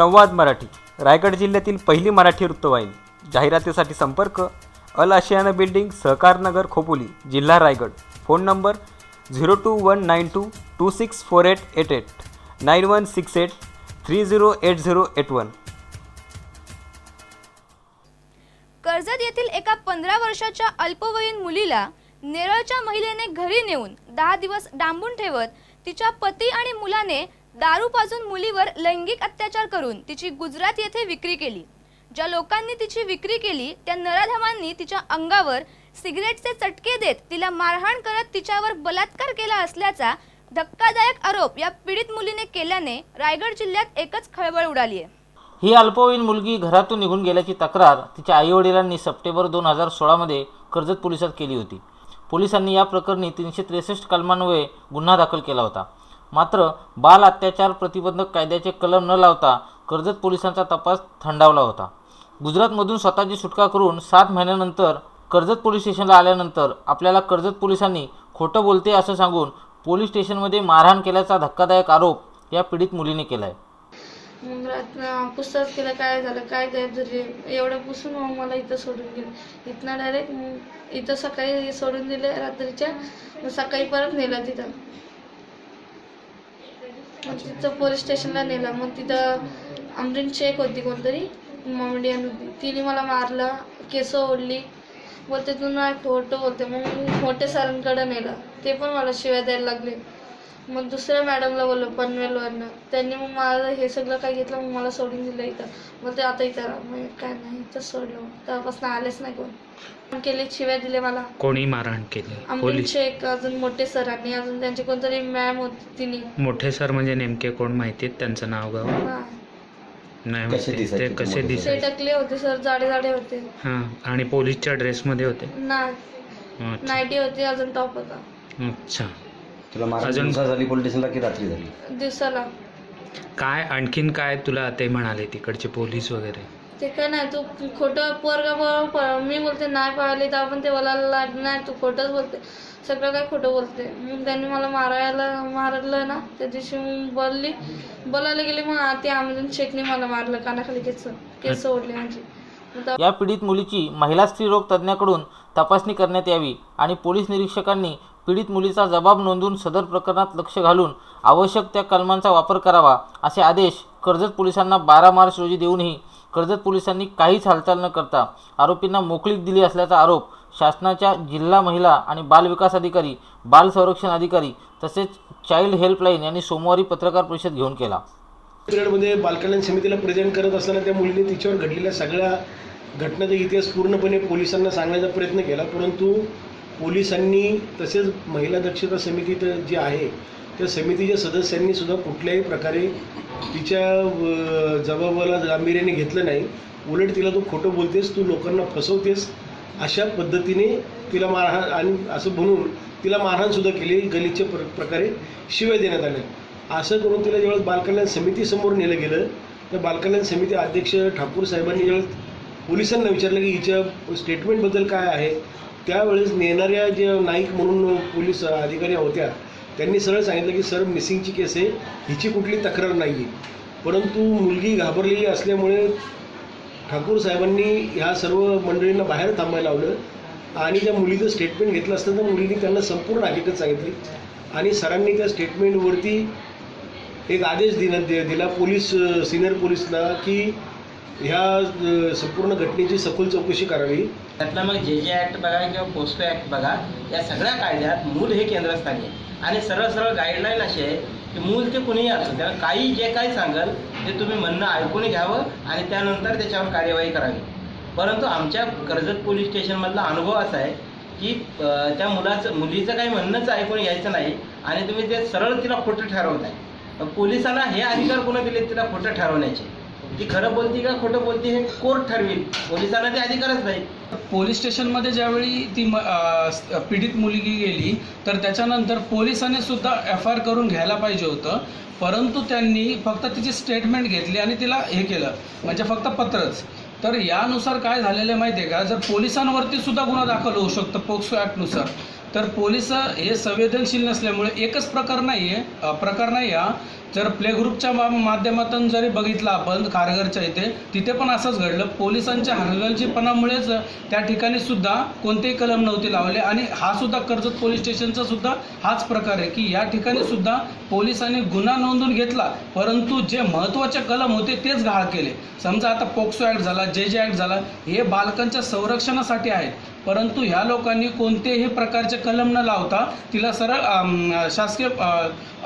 संवाद मराठी. रायगड जिल्ह्यातील पहिली मराठी वृत्तवाहिनी. जाहिरातीसाठी संपर्क अल आशियाना बिल्डिंग सहकारनगर खोपोली जिल्हा Raigad. Phone number zero two one nine two two six four eight eight eight. Nine one six eight three zero eight zero eight one. Karjat येथील एका पंधरा वर्षाच्या अल्पवयीन मुलीला नेरळच्या महिलेने घरी नेऊन दहा दिवस डांबून ठेवत तिच्या पती आणि मुलाने दारू पाजून मुलीवर लैंगिक अत्याचार करून तिची गुजरात येथे विक्री केली. ज्या लोकांनी तिची विक्री केली त्या नराधमांनी तिच्या अंगावर सिगरेटचे चटके देत तिला मारहाण करत तिच्यावर बलात्कार केला असल्याचा धक्कादायक आरोप या पीडित मुलीने केल्याने रायगड जिल्ह्यात एकच खळबळ उडाली आहे. ही अल्पवयीन मुलगी घरातून निघून गेल्याची तक्रार तिच्या आईवडिलांनी सप्टेंबर दोन हजार सोळामध्ये कर्जत पोलिसात केली होती. पोलिसांनी या प्रकरणी तीनशे त्रेसष्ट कलमान्वये गुन्हा दाखल केला होता. मात्र बाल अत्याचार प्रतिबंधक कायद्याचे कलम न लावता कर्जत पोलिसांचा तपास थंडावला होता. गुजरातमधून स्वतःची सुटका करून सात महिन्यानंतर कर्जत पोलीस स्टेशनला आल्यानंतर आपल्याला कर्जत पोलिसांनी खोटं बोलते असं सांगून पोलीस स्टेशनमध्ये मारहाण केल्याचा धक्कादायक आरोप या पीडित मुलीने केला आहे पुस्तक केलं काय झालं काय गायब झाले एवढं पुसून मग मला इथं सोडून गेलं. इथनं डायरेक्ट इथं सकाळी सोडून दिले रात्रीच्या सकाळी परत नेलं तिथं. मग तिथं पोलीस स्टेशनला नेलं. मग तिथं अमरीनची एक होती कोणतरी मॉमेडियन होती तिने मला मारलं केस ओढली. बोलते तू ना खोटं बोलते मग मी मोठे सरांकडे नेलं. ते पण मला शिवाय द्यायला लागले. मग दुसऱ्या मॅडमला बोललो पनवेलवरनं त्यांनी मग मला हे सगळं काय घेतलं मग मला सोडून दिलं इथं. मग ते आता इथं राहा मग काय नाही इथं सोडलं मग. तेव्हापासून आलेच नाही कोण. केले शिव्या दिले मला. कोणी मारहाण केली? पोलीस? शेख अजून मोठे सरांनी अजून त्यांची कोणतरी मॅम होती तिने. मोठे सर म्हणजे नेमके कोण माहिती आहेत त्यांचं नाव गाव? नाही कसे माहिती. दिसायचे ते ते कसे मोठे ते दिसायचे टकले होते सर जाडे जाडे होते. हां आणि पोलीसच्या ड्रेसमध्ये होते? अच्छा. नाईटी होती अजून टॉप होता. अच्छा. तुला मारा अजून- दिवसा झाली पोलीस स्टेशनला की रात्री झाली? दिवसाला. काय आणखीन काय तुला ते म्हणाले तिकडचे पोलीस वगैरे? ते काय नाही तू खोटं पोरगा बरोबर मी बोलते नाही पाहिले तर आपण ते बोलायला लाग नाही तू खोटंच बोलते. सगळं काय खोटं बोलते. मग त्यांनी मला मारायला मारलं ना त्या दिवशी मग बोलली. बोलायला गेली मग ते आमजून शेकने मला मारलं कानाखाली केस केस ओढले मग तेव्हा या पीडित मुलीची महिला स्त्रीरोग तज्ज्ञाकडून तपासणी करण्यात यावी आणि पोलीस निरीक्षकांनी पीडित मुलीचा जबाब नोंदवून सदर प्रकरणात लक्ष घालून आवश्यक त्या कलमांचा वापर करावा असे आदेश कर्जत पोलिसांना बारा मार्च रोजी देऊनही कर्जत पोलिसांनी काहीच हालचाल न करता आरोपींना मोकळीक दिली असल्याचा आरोप शासनाच्या जिल्हा महिला आणि बालविकास अधिकारी बाल संरक्षण अधिकारी तसेच चाइल्ड हेल्पलाईन यांनी सोमवारी पत्रकार परिषद घेऊन केला. पिरियडमध्ये बालकल्याण समितीला प्रेझेंट करत असताना त्या मुलीने तिच्यावर घडलेल्या सगळ्या घटनेचा इतिहास पूर्णपणे पोलिसांना सांगण्याचा प्रयत्न केला परंतु पोलिसांनी तसेच महिला दक्षता समितीत जी आहे त्या समितीच्या सदस्यांनी सुद्धा कुठल्याही प्रकारे तिच्या जबाबाला गांभीर्याने घेतलं नाही. उलट तिला तू खोटं बोलतेस तू लोकांना फसवतेस अशा पद्धतीने तिला मारहाण आणि असं म्हणून तिला मारहाणसुद्धा केली गलिच्छ प्र प्रकारे शिव्या देण्यात आल्या. असं करून तिला ज्यावेळेस बालकल्याण समितीसमोर नेलं गेलं तर बालकल्याण समिती अध्यक्ष ठाकूर साहेबांनी ज्यावेळेस पोलिसांना विचारलं की हिच्या स्टेटमेंटबद्दल काय आहे त्यावेळेस नेणाऱ्या जे नाईक म्हणून पोलीस अधिकारी होत्या त्यांनी सरळ सांगितलं की सर मिसिंगची केस आहे हिची कुठली तक्रार नाही आहे परंतु मुलगी घाबरलेली असल्यामुळे ठाकूर साहेबांनी ह्या सर्व मंडळींना बाहेर थांबायला लावलं आणि त्या मुलीचं स्टेटमेंट घेतलं असतं तर मुलीने त्यांना संपूर्ण हकीकत सांगितली आणि सरांनी त्या स्टेटमेंटवरती एक आदेश दिला दि- दिला पोलीस सिनियर पोलीसला की ह्या संपूर्ण घटनेची सखोल चौकशी करावी. त्यातला मग जे जे ॲक्ट बघा किंवा पोस्को ॲक्ट बघा या सगळ्या कायद्यात मूल हे केंद्रस्थानी आहे. आणि सरळ सरळ गाईडलाईन अशी आहे की मूल ते कुणीही असो त्याला काही जे काही सांगाल ते तुम्ही म्हणणं ऐकून घ्यावं आणि त्यानंतर त्याच्यावर कार्यवाही करावी. परंतु आमच्या कर्जत पोलीस स्टेशनमधला अनुभव असा आहे की त्या मुलाचं मुलीचं काही म्हणणंच ऐकून घ्यायचं नाही आणि तुम्ही ते सरळ तिला खोटं ठरवताय. पोलिसांना हे अधिकार कोणा दिले तिला खोटं ठरवण्याचे. ती खरं बोलती का खोटं बोलती हे कोर्ट ठरवेल. पोलिसांना ते अधिकारच नाही. पोलीस स्टेशनमध्ये ज्यावेळी ती म- पीडित मुलगी गेली तर त्याच्यानंतर पोलिसांनी सुद्धा एफ आर करून घ्यायला पाहिजे होतं. परंतु त्यांनी फक्त तिची स्टेटमेंट घेतली आणि तिला हे केलं. म्हणजे फक्त पत्रच. तर यानुसार काय झालेलं आहे माहिती आहे का? जर पोलिसांवरती सुद्धा गुन्हा दाखल होऊ शकतो पोक्सो ॲक्टनुसार तर पोलीस हे संवेदनशील नसल्यामुळे एकच प्रकार नाही आहे प्रकार नाही हा. जर प्ले ग्रुपच्या माध्यमातून जरी बघितलं आपण खारघरच्या इथे तिथे पण असंच घडलं. पोलिसांच्या हलगर्जीपणामुळेच त्या ठिकाणी सुद्धा कोणतेही कलम नव्हते लावले आणि हा सुद्धा कर्जत पोलीस स्टेशनचा सुद्धा हाच प्रकार आहे की या ठिकाणी सुद्धा पोलिसांनी गुन्हा नोंदून घेतला. परंतु जे महत्त्वाचे कलम होते तेच घाळ केले. समजा आता पोक्सो ॲक्ट झाला जे जे ॲक्ट झाला हे बालकांच्या संरक्षणासाठी आहेत. परंतु ह्या लोकांनी कोणतेही प्रकारचे कलम न लावता तिला सरळ शासकीय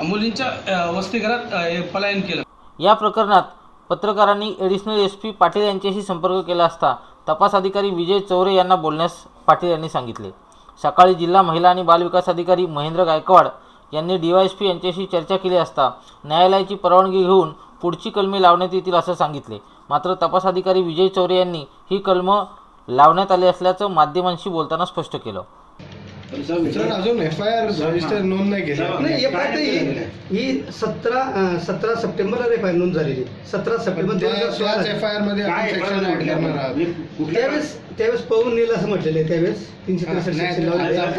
मुलींच्या वसतिगृहात अ, पलायन केलं. या प्रकरणात पत्रकारांनी एडिशनल एस पी पाटील यांच्याशी संपर्क केला असता तपास अधिकारी विजय चौरे यांना बोलण्यास पाटील यांनी सांगितले. सकाळी जिल्हा महिला आणि बालविकास अधिकारी महेंद्र गायकवाड यांनी डीवायएसपी यांच्याशी चर्चा केली असता न्यायालयाची परवानगी घेऊन पुढची कलमे लावण्यात येतील असं सांगितले. मात्र तपास अधिकारी विजय चौरे यांनी ही कलमं लावण्यात आली असल्याचं माध्यमांशी बोलताना स्पष्ट केलं. सर अजून एफ आय आर रजिस्टर नोंद नाही केली. नाही एफ आय ही ही सतरा सतरा सप्टेंबरला एफ आय नोंद झालेली. सतरा सप्टेंबर दोन हजार सोळा एफ आय आरमध्ये आपण सेक्शन ऍड करणार आहात. त्यावेळेस त्यावेळेस पळून नेलं असं म्हटलेलं आहे त्यावेळेस तीनशे त्रेसष्ट सेक्शन.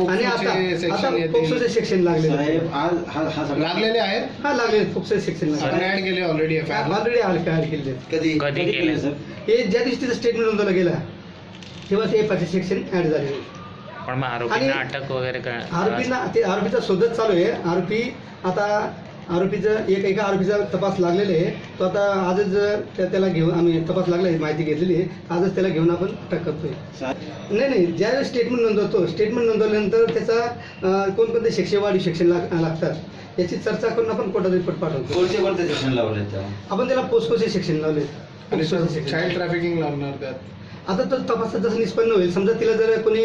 आणि आता. पोक्सोचे सेक्शन हा हा सगळा लागलेले आहेत? हा लागले पोक्सोचे सेक्शन ऍड केले already F I R already add आहेत. कधी कधी केले? सर? हे ज्या दिवशी तिचं स्टेटमेंट नोंदवलं गेला तेव्हा ते एफ आयचे सेक्शन ऍड झाले पण मग आरोपींना आणि अटक वगैरे आरोपींना ते आरोपीचा शोधच चालू आहे. आरोपी आता आरोपीचं एक एका आरोपीचा तपास लागलेला आहे. तो आता आजच त्या- त्याला घेऊन आम्ही तपास लागला आहे माहिती घेतलेली आहे. आजच त्याला घेऊन आपण अटक करतोय. नाही नाही ज्यावेळेस स्टेटमेंट नोंदवतो स्टेटमेंट नोंदवल्यानंतर त्याचा अं, कोणकोणते शिक्षे वाढीव शिक्षण लाग लागतात याची चर्चा करून आपण कोर्टात रिपोर्ट पाठवतो कोणते कोणते सेक्शन लावले आपण त्याला पोस्कोचे शिक्षण लावले आणि पोस्कोचे शिक्षण. चाइल्ड ट्रॅफिकिंग लावणार त्यात. आता तर तपासात जसं निष्पन्न होईल समजा तिला जर कोणी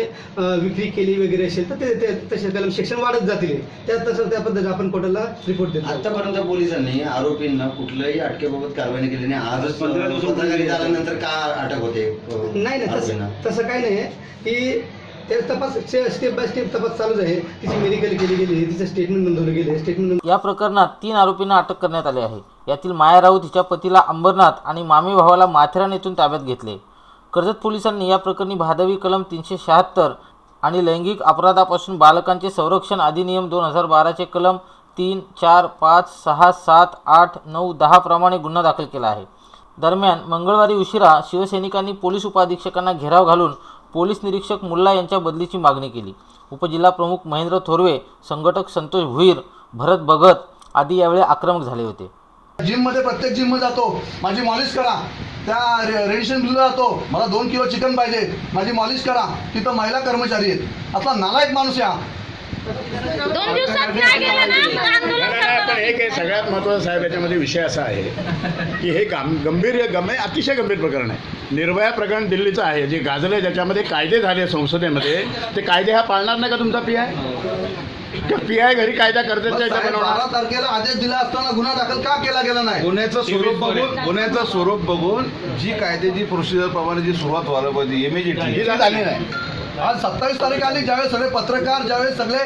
विक्री केली वगैरे असेल तर ते ते- तसे त्याला शिक्षण वाढत जातील. त्या तसं त्या पद्धतीने आपण कोर्टाला रिपोर्ट देतो. आतापर्यंत पोलिसांनी आरोपींना कुठल्याही अटकेबाबत कारवाई केली नाही आजच का अटक होते नाही नाही? तसं तसं काही नाही. की त्या तपास स्टेप बाय स्टेप तपास चालूच आहे. तिची मेडिकल केली गेली तिचं स्टेटमेंट नोंदवलं गेले. स्टेटमेंट या प्रकरणात तीन आरोपींना अटक करण्यात आली आहे. यातील माया राऊत हिच्या पतीला अंबरनाथ आणि मामी भावाला माथेरान येथून ताब्यात घेतले. कर्जत पोलिसांनी या प्रकरणी भादवी कलम तीनशे शहात्तर आणि लैंगिक अपराधापासून बालकांचे संरक्षण अधिनियम दोन हजार बाराचे कलम तीन चार पाच सहा सात आठ नऊ दहा प्रमाणे गुन्हा दाखल केला आहे. दरम्यान मंगळवारी उशिरा शिवसैनिकांनी पोलीस उपाधीक्षकांना घेराव घालून पोलीस निरीक्षक मुल्ला यांच्या बदलीची मागणी केली. उपजिल्हा प्रमुख महेंद्र थोरवे संघटक संतोष भुईर भरत भगत आदी यावेळी आक्रमक झाले होते. जिममध्ये प्रत्येक जिममध्ये जातो. माझी मॉलिश करा. त्या रेडिशन बिलला जातो. मला दोन किलो चिकन पाहिजे. माझी मॉलिश करा. तिथं महिला कर्मचारी आहेत. असा नालायक माणूस या. दोन दिवसात नाही गेलं ना? मग आंदोलन नाही, नाही, पण एक आहे सगळ्यात महत्त्वाचा साहेब याच्यामध्ये विषय असा आहे की हे गाम गंभीर गंभीर अतिशय गंभीर प्रकरण आहे. निर्भया प्रकरण दिल्लीचं आहे. जे गाजलं ज्याच्यामध्ये कायदे झाले संसदेमध्ये ते कायदे हा पाळणार नाही का तुमचा पी आय पी आय घरी कायदा बनवणार? बारा तारखेला आदेश दिला असताना गुन्हा दाखल का केला गेला नाही? गुन्ह्याचं स्वरूप बघून गुन्ह्याचं स्वरूप बघून जी कायद्याची प्रोसिजर प्रमाणे जी सुरुवात व्हायला पाहिजे इमिजिएटली ही झाली नाही. आज सत्तावीस तारीख आली ज्यावेळेस सगळे पत्रकार ज्यावेळेस सगळे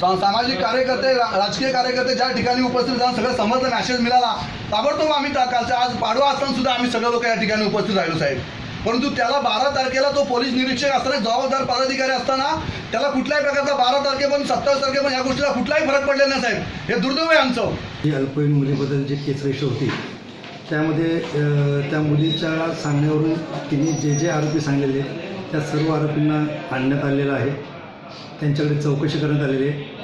सा- सामाजिक कार्यकर्ते राजकीय कार्यकर्ते ज्या ठिकाणी उपस्थित जाऊन सगळं समजलं मॅसेज मिळाला. ताबडतोब आम्ही कालच्या आज पाडवा असताना सुद्धा आम्ही सगळे लोक या ठिकाणी उपस्थित राहिलो साहेब. परंतु त्याला बारा तारखेला तो पोलीस निरीक्षक असताना जबाबदार पदाधिकारी असताना त्याला कुठल्याही प्रकारचा बारा तारखेपर्यंत सत्तावीस पण या गोष्टीला कुठलाही फरक पडलेला नाही साहेब. हे दुर्दैव आहे आमचं. जी अल्पवयीन मुलीबद्दल जी केस होती त्यामध्ये त्या मुलीच्या सांगण्यावरून तिने जे जे आरोपी सांगलेले त्या सर्व आरोपींना आणण्यात आलेलं आहे. त्यांच्याकडे चौकशी करण्यात आलेली आहे.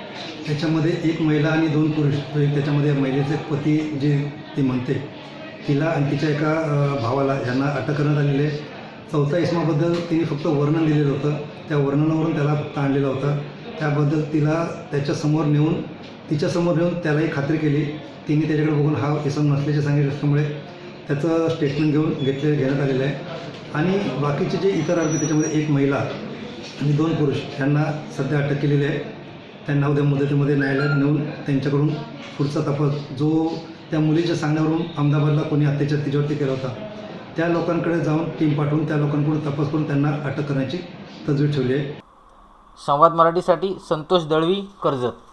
त्याच्यामध्ये एक महिला आणि दोन पुरुष एक त्याच्यामध्ये महिलेचे पती जे ती म्हणते तिला आणि तिच्या एका भावाला यांना अटक करण्यात आलेली आहे. चौथ्या इसमाबद्दल तिने फक्त वर्णन दिलेलं होतं. त्या वर्णनावरून त्याला फक्त आणलेला होता. त्याबद्दल तिला त्याच्यासमोर नेऊन तिच्यासमोर नेऊन त्यालाही खात्री केली. तिने त्याच्याकडे बघून हा इसम नसल्याचे सांगितले असल्यामुळे त्याचं स्टेटमेंट घेऊन घेतले घेण्यात आलेलं आहे. आणि बाकीचे जे इतर आरोपी त्याच्यामध्ये एक महिला आणि दोन पुरुष यांना सध्या अटक केलेली आहे. त्यांना उद्या मुदतीमध्ये न्यायालयात नेऊन त्यांच्याकडून पुढचा तपास जो त्या मुलीच्या सांगण्यावरून अहमदाबादला कोणी अत्याचार तिच्यावरती केला होता. त्या लोकांकडे जाऊन टीम पाठवून त्या लोकांकडून तपास करून त्यांना अटक करण्याची तजवीज ठेवली आहे. संवाद मराठीसाठी संतोष दळवी कर्जत.